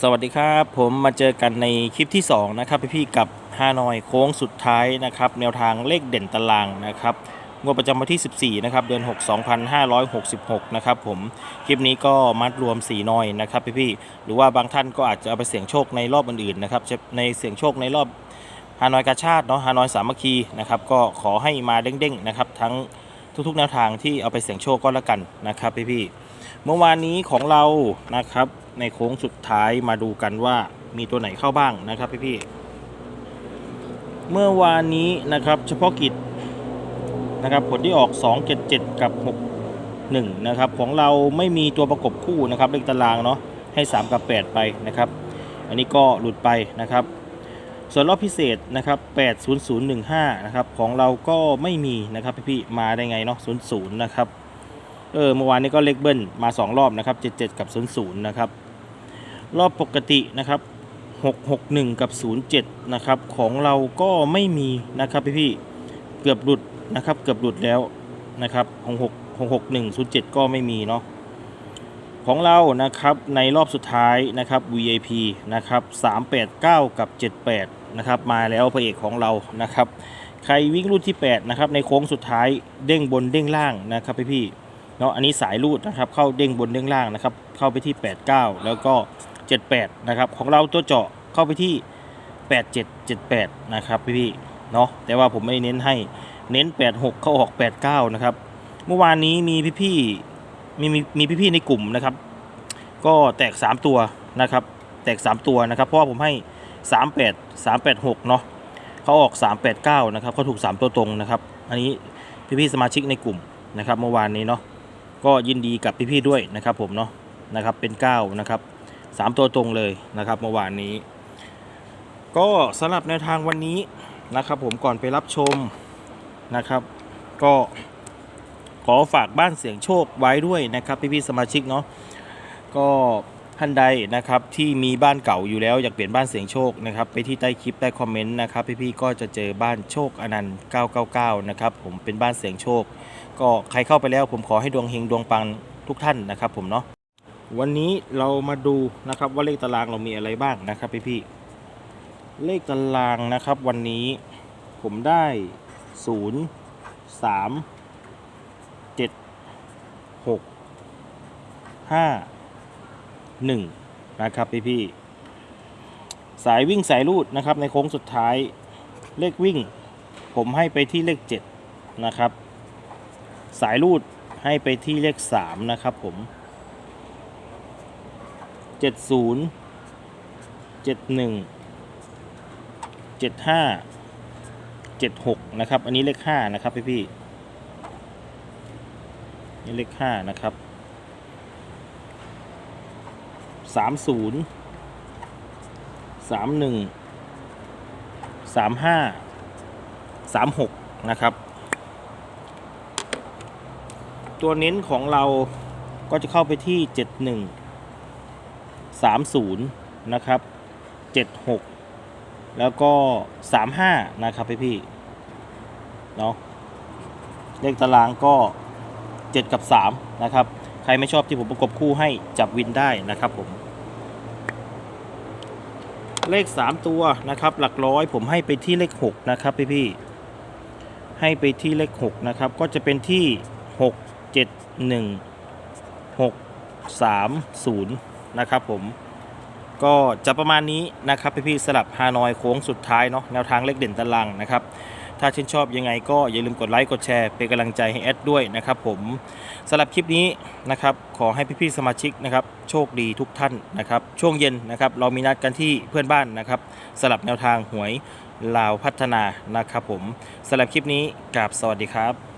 สวัสดีครับ ผมมาเจอกันในคลิปที่ 2 นะครับพี่ๆกับฮานอยโค้งสุดท้ายนะครับ แนวทางเลขเด่นตารางนะครับงวดประจำวันที่ 14 นะครับ เดือน 6 2566 นะครับผม คลิปนี้ก็มัดรวม 4นอยนะครับพี่ๆหรือว่าบางท่านก็อาจจะเอาไปเสี่ยงโชคในรอบอื่นๆนะครับ ในเสี่ยงโชคในรอบฮานอยกาชาติเนาะฮานอยสามัคคีนะครับ ก็ขอให้มาเด้งๆนะครับ ทั้งทุกๆ แนวทางที่เอาไปเสี่ยงโชคก็แล้วกันนะครับพี่ๆเมื่อวานนี้ของเรานะครับ ในโค้งสุดท้ายมาดูกันว่ามีตัวไหนเข้าบ้างนะครับพี่ๆเมื่อวานนี้นะครับเฉพาะกิจนะครับผลที่ออก 277 กับ 61 นะครับของเราไม่มีตัวประกบคู่นะครับเลขตารางเนาะให้ 3 กับ 8 ไปนะครับ อันนี้ก็หลุดไปนะครับส่วนรอบพิเศษนะครับ 80015 นะครับของเราก็ไม่มีนะครับพี่ๆมาได้ไงเนาะ00 นะครับ เออเมื่อวานนี้ก็เลขเบิ้ลมา 2 รอบนะครับ 77 กับ 00 นะครับ รอบปกตินะครับ 661 กับ 07 นะครับ ของเราก็ไม่มีนะครับพี่ๆเกือบหลุดนะครับเกือบหลุดแล้วนะครับ66 661 07 ก็ไม่มีเนาะของเรานะครับในรอบสุดท้ายนะครับ VIP นะครับ389 กับ 78 นะครับ มาแล้วพระเอกของเรานะครับ ใครวิ่งรุ่นที่ 8 นะครับ ในโค้งสุดท้ายเด้งบนเด้งล่างนะครับพี่ๆ เนาะอันนี้สายรูดนะครับ เข้าเด้งบนเด้งล่างนะครับ เข้าไปที่ 89 แล้วก็ 78 นะครับ ของเราตัวเจาะเข้าไปที่ 87 78 นะครับพี่ๆเนาะแต่ว่าผมไม่เน้นให้เน้น 86 เข้าออก 89 นะครับ เมื่อวานนี้มีพี่ๆมีมีมีพี่ๆในกลุ่มนะครับ ก็แตก 3 ตัวนะครับ แตก 3 ตัวนะครับ เพราะว่าผมให้ 38 386 เนาะเขาออก 389 นะครับเขาถูก 3 ตัวตรงนะครับ อันนี้พี่ๆสมาชิกในกลุ่มนะครับ เมื่อวานนี้เนาะ ก็ยินดีกับพี่ๆด้วยนะครับผมเนาะนะครับเป็น 9 นะครับสามตัวตรงเลยนะครับเมื่อวานนี้ ก็สำหรับแนวทางวันนี้นะครับผมก่อนไปรับชมนะครับ ก็ขอฝากบ้านเสียงโชคไว้ด้วยนะครับพี่ๆสมาชิกเนาะก็ ท่านใดนะครับที่มีบ้านเก่าอยู่แล้วอยากเปลี่ยนบ้านเสียงโชคนะครับไปที่ใต้คลิปใต้คอมเมนต์นะครับพี่ๆก็จะเจอบ้านโชคอนันต์999นะครับผมเป็นบ้านเสียงโชค ก็ใครเข้าไปแล้วผมขอให้ดวงเฮงดวงปังทุกท่านนะครับผมเนาะวันนี้เรามาดูนะครับว่าเลขตารางเรามีอะไรบ้างนะครับพี่พี่ๆเลขตารางนะครับวันนี้ผมได้ศูนย์สา มเจ็ดหนึ่งนะครับพี่พี่สายวิ่งสายรูดนะครับในโค้งสุดท้ายเลขวิ่ง ผมให้ไปที่เลขเจ็ดนะครับ สายรูดให้ไปที่เลข 3 นะครับผม 70 71 75 76 นะครับ อันนี้เลข 5 นะครับพี่พี่นี่เลข 5 นะครับ 30 31 35 36นะครับ ตัวเน้นของเราก็จะเข้าไปที่71 30นะครับ76แล้วก็35นะครับพี่พี่เนาะเลขตารางก็7กับ3นะครับ ใครไม่ชอบที่ผมประกบคู่ให้จับวินได้นะครับผม เลข 3 ตัวนะครับ หลักร้อยผมให้ไปที่เลข 6 นะครับพี่พี่ให้ไปที่เลข 6 นะครับ ก็จะเป็นที่ 6 7 1 6 3 0 นะครับผมก็จะประมาณนี้นะครับพี่พี่สลับฮานอยโค้งสุดท้ายเนาะแนวทางเลขเด่นตารางนะครับ ถ้าชื่นชอบยังไงก็อย่าลืมกดไลค์กดแชร์เป็นกำลังใจให้แอดด้วยนะครับผมสำหรับคลิปนี้นะครับขอให้พี่ๆสมาชิกนะครับโชคดีทุกท่านนะครับช่วงเย็นนะครับเรามีนัดกันที่เพื่อนบ้านนะครับสลับแนวทางหวยลาวพัฒนานะครับผมสำหรับคลิปนี้กราบสวัสดีครับ